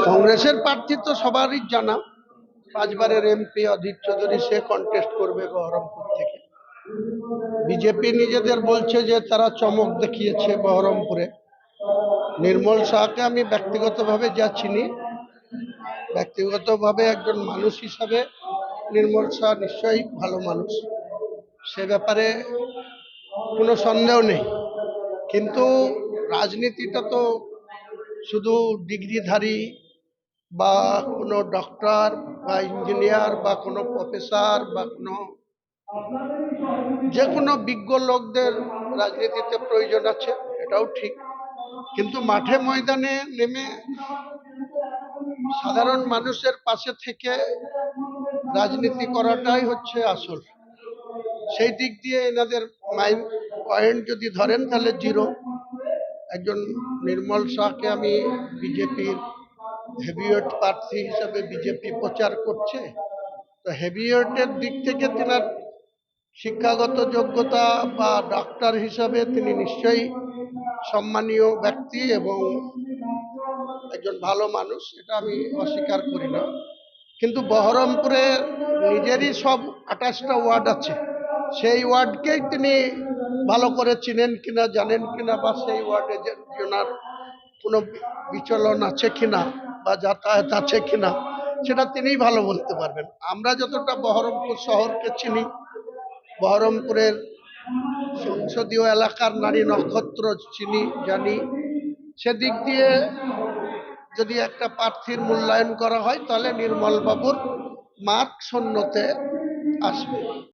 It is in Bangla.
কংগ্রেসের প্রার্থী তো সবারই জানা। পাঁচবারের এমপি অধীর চৌধুরী, সে কন্টেস্ট করবে বহরমপুর থেকে। বিজেপি নিজেদের বলছে যে তারা চমক দেখিয়েছে বহরমপুরে। নির্মল শাহকে আমি ব্যক্তিগতভাবে যা চিনি, ব্যক্তিগতভাবে একজন মানুষ হিসাবে নির্মল শাহ নিশ্চয়ই ভালো মানুষ। সে ব্যাপারে কোনো সন্দেহ নেই। কিন্তু রাজনীতিটা তো শুধু ডিগ্রিধারী বা কোনো ডক্টর বা ইঞ্জিনিয়ার বা কোনো প্রফেসর বা কোনো যে কোনো বিজ্ঞ লোকদের রাজনীতিতে প্রয়োজন আছে, এটাও ঠিক। কিন্তু মাঠে ময়দানে নেমে সাধারণ মানুষের পাশে থেকে রাজনীতি করাটাই হচ্ছে আসল। সেই দিক দিয়ে এনাদের মাইন্ড পয়েন্ট যদি ধরেন তাহলে জিরো একজন নির্মল শাহকে আমি বিজেপির হেভিওয়েট প্রার্থী হিসাবে বিজেপি প্রচার করছে। তো হেভিওয়েটের দিক থেকে তেনার শিক্ষাগত যোগ্যতা বা ডাক্তার হিসাবে তিনি নিশ্চয়ই সম্মানীয় ব্যক্তি এবং একজন ভালো মানুষ, এটা আমি অস্বীকার করি না। কিন্তু বহরমপুরে নিজেরই সব আঠাশটা ওয়ার্ড আছে। সেই ওয়ার্ডকেই তিনি ভালো করে চিনেন কিনা, জানেন কিনা বা সেই ওয়ার্ডে ওনার কোনো বিচলন আছে কিনা বা যাতায়াত আছে কিনা, সেটা তিনিই ভালো বলতে পারবেন। আমরা যতটা বহরমপুর শহরকে চিনি, বহরমপুরের সংসদীয় এলাকার নারী নক্ষত্র চিনি, জানি। সেদিক দিয়ে যদি একটা প্রার্থীর মূল্যায়ন করা হয়, তাহলে নির্মল বাবুর মার্ক শূন্যতে আসবে।